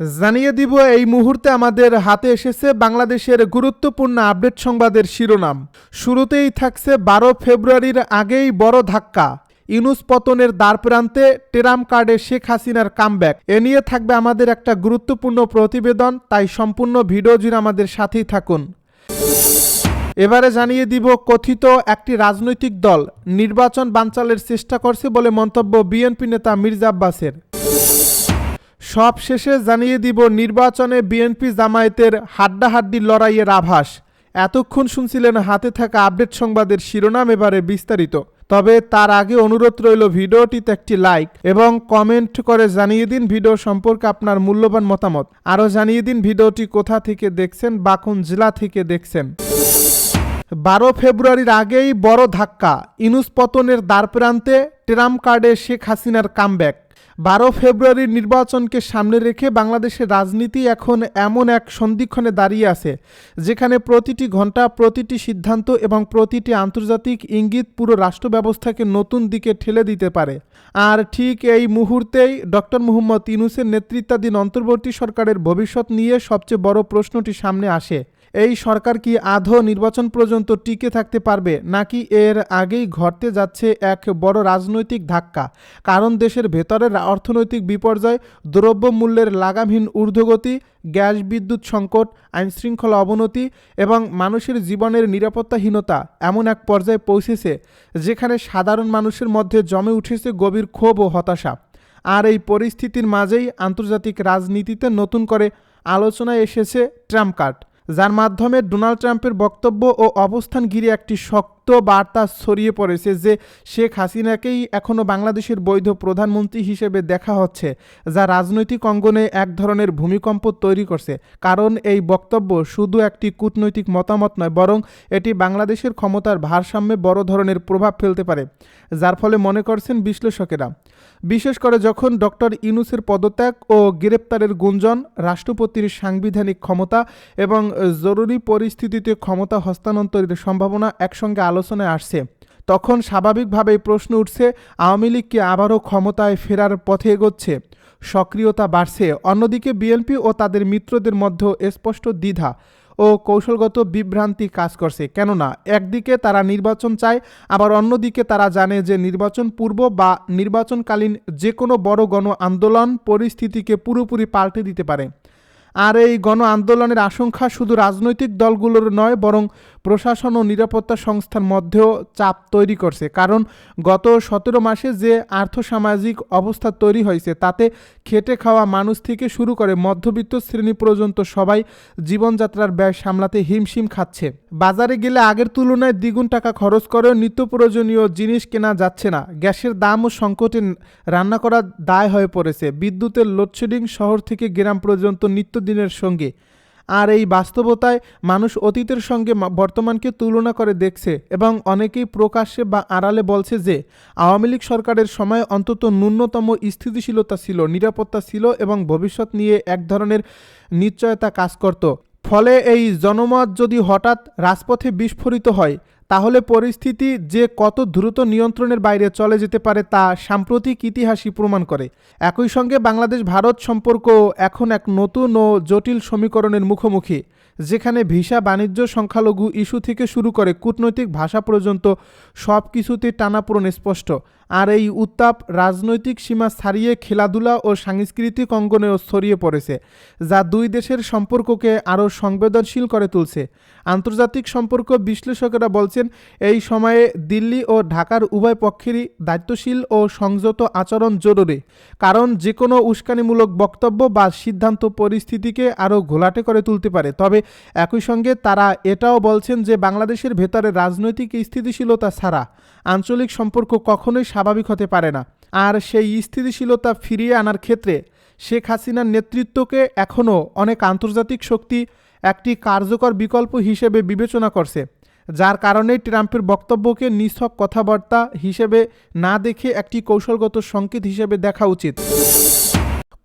জানিয়ে দিব, এই মুহূর্তে আমাদের হাতে এসেছে বাংলাদেশের গুরুত্বপূর্ণ আপডেট সংবাদের শিরোনাম। শুরুতেই থাকছে বারো ফেব্রুয়ারির আগেই বড় ধাক্কা। ইউনুস পতনের দ্বারপ্রান্তে টেরাম কার্ডে শেখ হাসিনার কামব্যাক। এ নিয়ে থাকবে আমাদের একটা গুরুত্বপূর্ণ প্রতিবেদন, তাই সম্পূর্ণ ভিডিও জুড়ে আমাদের সাথেই থাকুন। এবারে জানিয়ে দিব, কথিত একটি রাজনৈতিক দল নির্বাচন বানচালের চেষ্টা করছে বলে মন্তব্য বিএনপি নেতা মির্জা আব্বাসের। সব শেষে জানিয়ে দিব নির্বাচনে বিএনপি জামায়াতের হাড্ডাহাড্ডি লড়াইয়ের আভাস। এতক্ষণ শুনছিলেন হাতে থাকা আপডেট সংবাদের শিরোনাম এবারে বিস্তারিত। তবে তার আগে অনুরোধ রইল ভিডিওটিতে একটি লাইক এবং কমেন্ট করে জানিয়ে দিন ভিডিও সম্পর্কে আপনার মূল্যবান মতামত। আরও জানিয়ে দিন ভিডিওটি কোথা থেকে দেখছেন বা কোন জেলা থেকে দেখছেন। বারো ফেব্রুয়ারির আগেই বড় ধাক্কা। ইনুস পতনের দ্বারপ্রান্তে ট্রাম্প কার্ডে শেখ হাসিনার কামব্যাক। বারো ফেব্রুয়ারির নির্বাচনকে সামনে রেখে বাংলাদেশের রাজনীতি এখন এমন এক সন্ধিক্ষণে দাঁড়িয়ে আছে, যেখানে প্রতিটি ঘণ্টা প্রতিটি সিদ্ধান্ত এবং প্রতিটি আন্তর্জাতিক ইঙ্গিত পুরো রাষ্ট্র ব্যবস্থাকে নতুন দিকে ঠেলে দিতে পারে। আর ঠিক এই মুহূর্তেই ডক্টর মুহম্মদ ইনুসের নেতৃত্বাধীন অন্তর্বর্তী সরকারের ভবিষ্যৎ নিয়ে সবচেয়ে বড় প্রশ্নটি সামনে আসে। এই সরকার কি আধো নির্বাচন পর্যন্ত টিকে থাকতে পারবে, নাকি এর আগেই ঘটতে যাচ্ছে এক বড় রাজনৈতিক ধাক্কা? কারণ দেশের ভেতরের অর্থনৈতিক বিপর্যয়, দ্রব্যমূল্যের লাগামহীন ঊর্ধ্বগতি, গ্যাস বিদ্যুৎ সংকট, আইনশৃঙ্খলা অবনতি এবং মানুষের জীবনের নিরাপত্তাহীনতা এমন এক পর্যায়ে পৌঁছেছে, যেখানে সাধারণ মানুষের মধ্যে জমে উঠেছে গভীর ক্ষোভ ও হতাশা। আর এই পরিস্থিতির মাঝেই আন্তর্জাতিক রাজনীতিতে নতুন করে আলোচনায় এসেছে ট্রাম্প কার্ড। যার মাধ্যমে ডোনাল্ড ট্রাম্পের বক্তব্য ও অবস্থান ঘিরে একটি শক্ত বার্তা ছড়িয়ে পড়েছে যে শেখ হাসিনাকেই এখনও বাংলাদেশের বৈধ প্রধানমন্ত্রী হিসেবে দেখা হচ্ছে, যা রাজনৈতিক অঙ্গনে এক ধরনের ভূমিকম্প তৈরি করছে। কারণ এই বক্তব্য শুধু একটি কূটনৈতিক মতামত নয়, বরং এটি বাংলাদেশের ক্ষমতার ভারসাম্যে বড় ধরনের প্রভাব ফেলতে পারে, যার ফলে মনে করছেন বিশ্লেষকেরা। বিশেষ করে যখন ডক্টর ইউনুসের পদত্যাগ ও গ্রেপ্তারের গুঞ্জন, রাষ্ট্রপতির সাংবিধানিক ক্ষমতা এবং জরুরি পরিস্থিতিতে ক্ষমতা হস্তান্তরের সম্ভাবনা একসঙ্গে আলোচনায় আসছে। তখন স্বাভাবিকভাবেই প্রশ্ন উঠছে, আওয়ামী লীগ কি আবারও ক্ষমতায় ফেরার পথে এগোচ্ছে? সক্রিয়তা বাড়ছে। অন্যদিকে বিএনপি ও তাদের মিত্রদের মধ্যে স্পষ্ট দ্বিধা ও কৌশলগত বিভ্রান্তি কাজ করছে। কেননা, একদিকে তারা নির্বাচন চায়, আবার অন্যদিকে তারা জানে যে নির্বাচন পূর্ব বা নির্বাচনকালীন যে কোনো বড় গণ আন্দোলন পরিস্থিতিকে পুরোপুরি পাল্টে দিতে পারে। আর এই গণ আন্দোলনের আশঙ্কা শুধু রাজনৈতিক দলগুলোর নয়, বরং প্রশাসন ও নিরাপত্তা সংস্থার মধ্যেও চাপ তৈরি করছে। কারণ গত সতেরো মাসে যে আর্থসামাজিক অবস্থা তৈরি হয়েছে, তাতে খেটে খাওয়া মানুষ থেকে শুরু করে মধ্যবিত্ত শ্রেণি পর্যন্ত সবাই জীবনযাত্রার ব্যয় সামলাতে হিমশিম খাচ্ছে। বাজারে গেলে আগের তুলনায় দ্বিগুণ টাকা খরচ করেও নিত্য প্রয়োজনীয় জিনিস কেনা যাচ্ছে না। গ্যাসের দাম ও সংকটে রান্না করা দায় হয়ে পড়েছে। বিদ্যুতের লোডশেডিং শহর থেকে গ্রাম পর্যন্ত নিত্যদিনের সঙ্গে। আর এই বাস্তবতায় মানুষ অতীতের সঙ্গে বর্তমানকে তুলনা করে দেখছে এবং অনেকেই প্রকাশ্যে বা আড়ালে বলছে যে, আওয়ামী লীগ সরকারের সময় অন্তত ন্যূনতম স্থিতিশীলতা ছিল, নিরাপত্তা ছিল এবং ভবিষ্যৎ নিয়ে এক ধরনের নিশ্চয়তা কাজ করত। ফলে এই জনমত যদি হঠাৎ রাজপথে বিস্ফোরিত হয় তাহলে পরিস্থিতি যে কত দ্রুত নিয়ন্ত্রণের বাইরে চলে যেতে পারে তা সাম্প্রতিক ইতিহাসই প্রমাণ করে। একই সঙ্গে বাংলাদেশ ভারত সম্পর্ক এখন এক নতুন ও জটিল সমীকরণের মুখোমুখি, যেখানে ভিসা বাণিজ্য সংখ্যালঘু ইস্যু থেকে শুরু করে কূটনৈতিক ভাষা পর্যন্ত সব কিছুতে টানাপোড়ন স্পষ্ট। আর এই উত্তাপ রাজনৈতিক সীমা ছাড়িয়ে খেলাধুলা ও সাংস্কৃতিক অঙ্গনেও ছড়িয়ে পড়েছে, যা দুই দেশের সম্পর্ককে আরও সংবেদনশীল করে তুলছে। আন্তর্জাতিক সম্পর্ক বিশ্লেষকেরা বলছেন, এই সময়ে দিল্লি ও ঢাকার উভয় পক্ষেরই দায়িত্বশীল ও সংযত আচরণ জরুরি, কারণ যে কোনো উস্কানিমূলক বক্তব্য বা সিদ্ধান্ত পরিস্থিতিকে আরও ঘোলাটে করে তুলতে পারে। তবে একই সঙ্গে তারা এটাও বলছেন যে বাংলাদেশের ভেতরে রাজনৈতিক স্থিতিশীলতা ছাড়া আঞ্চলিক সম্পর্ক কখনোই স্বাভাবিক হতে পারে না। আর সেই স্থিতিশীলতা ফিরিয়ে আনার ক্ষেত্রে শেখ হাসিনার নেতৃত্বকে এখনও অনেক আন্তর্জাতিক শক্তি একটি কার্যকর বিকল্প হিসেবে বিবেচনা করছে, যার কারণে ট্রাম্পের বক্তব্যকে নিছক কথাবার্তা হিসেবে না দেখে একটি কৌশলগত সংকেত হিসেবে দেখা উচিত।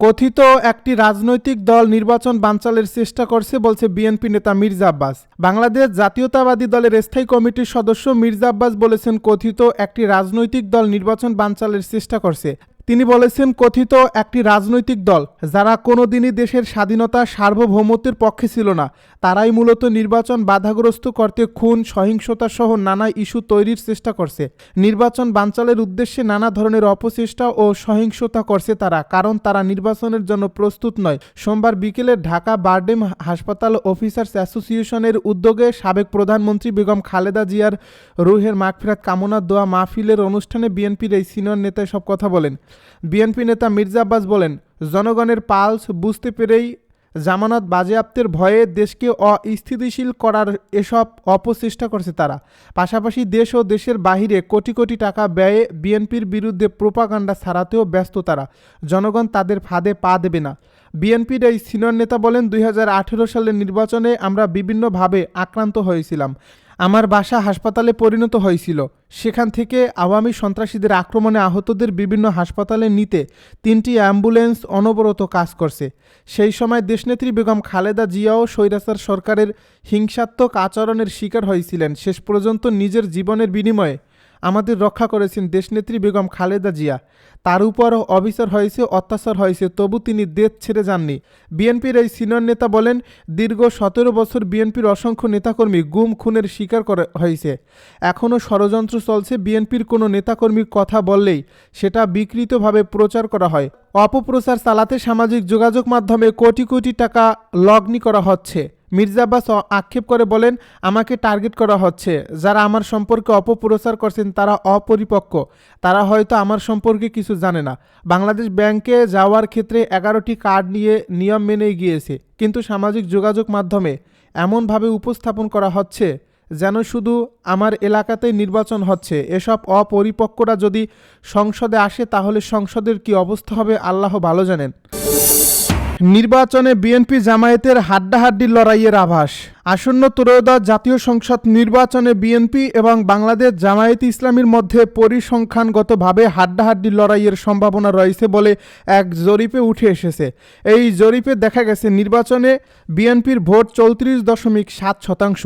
কথিত একটি রাজনৈতিক দল নির্বাচন বানচালের চেষ্টা করছে বলছে বিএনপি নেতা মির্জা আব্বাস। বাংলাদেশ জাতীয়তাবাদী দলের স্থায়ী কমিটির সদস্য মির্জা আব্বাস বলেছেন, কথিত একটি রাজনৈতিক দল নির্বাচন বানচালের চেষ্টা করছে। তিনি বলেছেন, কথিত একটি রাজনৈতিক দল যারা কোনোদিনই দেশের স্বাধীনতা সার্বভৌমত্বের পক্ষে ছিল না, তারাই মূলত নির্বাচন বাধাগ্রস্ত করতে খুন, সহিংসতা সহ নানা ইস্যু তৈরির চেষ্টা করছে। নির্বাচন বানচালের উদ্দেশ্যে নানা ধরনের অপচেষ্টা ও সহিংসতা করছে তারা, কারণ তারা নির্বাচনের জন্য প্রস্তুত নয়। সোমবার বিকেলে ঢাকা বারডেম হাসপাতাল অফিসার্স অ্যাসোসিয়েশনের উদ্যোগে সাবেক প্রধানমন্ত্রী বেগম খালেদা জিয়ার রুহের মাগফিরাত কামনা দোয়া মাহফিলের অনুষ্ঠানে বিএনপির এই সিনিয়র নেতা সব কথা বলেন। বিএনপি নেতা মির্জা আব্বাস বলেন, জনগণের পালস বুঝতে পেরেই জামানত বাজেয়াপ্তের ভয়ে দেশকে অস্থিতিশীল করার এসব অপচেষ্টা করছে তারা। পাশাপাশি দেশ ও দেশের বাহিরে কোটি কোটি টাকা ব্যয়ে বিএনপির বিরুদ্ধে প্রোপাগান্ডা ছাড়াতেও ব্যস্ত তারা। জনগণ তাদের ফাঁদে পা দেবে না। বিএনপির এই সিনিয়র নেতা বলেন, দুই হাজার আঠেরো সালের নির্বাচনে আমরা বিভিন্নভাবে আক্রান্ত হয়েছিলাম। আমার বাসা হাসপাতালে পরিণত হয়েছিল। সেখান থেকে আওয়ামী সন্ত্রাসীদের আক্রমণে আহতদের বিভিন্ন হাসপাতালে নিতে তিনটি অ্যাম্বুলেন্স অনবরত কাজ করছে। সেই সময় দেশনেত্রী বেগম খালেদা জিয়াও স্বৈরাচার সরকারের হিংসাত্মক আচরণের শিকার হয়েছিলেন। শেষ পর্যন্ত নিজের জীবনের বিনিময়ে আমাদের রক্ষা করেছেন দেশনেত্রী বেগম খালেদা জিয়া। তার উপরও অবিচার হয়েছে, অত্যাচার হয়েছে, তবু তিনি দেশ ছেড়ে যাননি। বিএনপির এই সিনিয়র নেতা বলেন, দীর্ঘ সতেরো বছর বিএনপির অসংখ্য নেতাকর্মী গুম, খুনের শিকার করে হয়েছে। এখনও ষড়যন্ত্র চলছে, বিএনপির কোনো নেতাকর্মীর কথা বললেই সেটা বিকৃতভাবে প্রচার করা হয়। অপপ্রচার চালাতে সামাজিক যোগাযোগ মাধ্যমে কোটি কোটি টাকা লগ্নি করা হচ্ছে। মির্জা আব্বাস আক্ষেপ করে বলেন, আমাকে টার্গেট করা হচ্ছে। যারা আমার সম্পর্কে অপপ্রচার করছেন, তারা অপরিপক্ক। তারা হয়তো আমার সম্পর্কে কিছু জানে না। বাংলাদেশ ব্যাংকে যাওয়ার ক্ষেত্রে এগারোটি কার্ড নিয়ে নিয়ম মেনে গিয়েছে। কিন্তু সামাজিক যোগাযোগ মাধ্যমে এমনভাবে উপস্থাপন করা হচ্ছে যেন শুধু আমার এলাকাতেই নির্বাচন হচ্ছে। এসব অপরিপক্করা যদি সংসদে আসে, তাহলে সংসদের কি অবস্থা হবে? আল্লাহ ভালো জানেন। নির্বাচনে বিএনপি জামায়াতের হাড্ডাহাড্ডি লড়াইয়ের আভাস। আসন্ন ত্রয়োদশ জাতীয় সংসদ নির্বাচনে বিএনপি এবং বাংলাদেশ জামায়াত ইসলামীর মধ্যে পরিসংখ্যানগতভাবে হাড্ডাহাড্ডি লড়াইয়ের সম্ভাবনা রয়েছে বলে এক জরিপে উঠে এসেছে। এই জরিপে দেখা গেছে, নির্বাচনে বিএনপির ভোট চৌত্রিশ দশমিক সাত শতাংশ,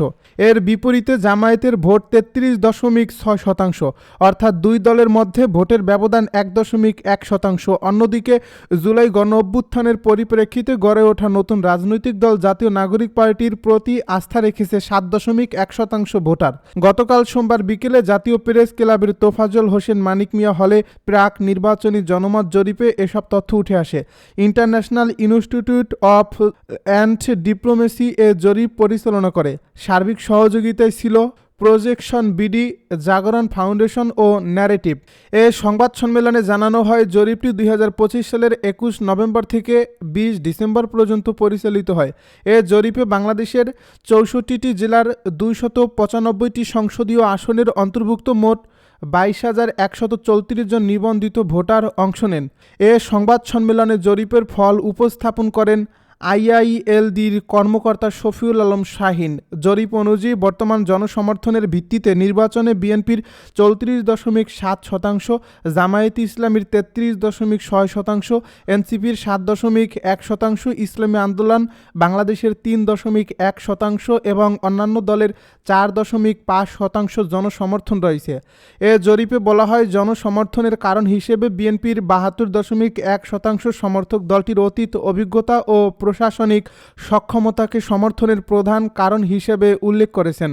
এর বিপরীতে জামায়াতের ভোট তেত্রিশ দশমিক ছয় শতাংশ, অর্থাৎ দুই দলের মধ্যে ভোটের ব্যবধান এক দশমিক এক শতাংশ। অন্যদিকে, জুলাই গণ অভ্যুত্থানের পরিপ্রেক্ষিতে গড়ে ওঠা নতুন রাজনৈতিক দল জাতীয় নাগরিক পার্টির প্রতি আস্থা রেখেছে সাত দশমিক এক শতাংশ ভোটার। গতকাল সোমবার বিকেলে জাতীয় প্রেস ক্লাবের তোফাজল হোসেন মানিক মিয়া হলে প্রাক নির্বাচনী জনমত জরিপে এসব তথ্য উঠে আসে। International institute of and diplomacy এ জরিপ পরিচালনা করে। সার্বিক সহযোগিতায় ছিল প্রজেকশন বিডি, জাগরণ ফাউন্ডেশন ও ন্যারেটিভ। এ সংবাদ সম্মেলনে জানানো হয়, জরিপটি দুই হাজার পঁচিশ সালের একুশ নভেম্বর থেকে বিশ ডিসেম্বর পর্যন্ত পরিচালিত হয়। এ জরিপে বাংলাদেশের চৌষট্টিটি জেলার দুইশত পঁচানব্বইটি সংসদীয় আসনের অন্তর্ভুক্ত মোট বাইশ হাজার একশত চৌত্রিশ জন নিবন্ধিত ভোটার অংশ নেন। এ সংবাদ সম্মেলনে জরিপের ফল উপস্থাপন করেন আইআইএলডির কর্মকর্তা শফিউল আলম শাহিন। জরিপ অনুযায়ী বর্তমান জনসমর্থনের ভিত্তিতে নির্বাচনে বিএনপির চৌত্রিশ দশমিক সাত শতাংশ, জামায়াত ইসলামীর তেত্রিশ দশমিক ছয় শতাংশ, এনসিপির সাত দশমিক এক শতাংশ, ইসলামী আন্দোলন বাংলাদেশের তিন দশমিক এক শতাংশ এবং অন্যান্য দলের চার দশমিক পাঁচ শতাংশ জনসমর্থন রয়েছে। এ জরিপে বলা হয়, জনসমর্থনের কারণ হিসেবে বিএনপির বাহাত্তর দশমিক এক শতাংশ সমর্থক দলটির অতীত অভিজ্ঞতা ও প্রশাসনিক সক্ষমতাকে সমর্থনের প্রধান কারণ হিসেবে উল্লেখ করেছেন।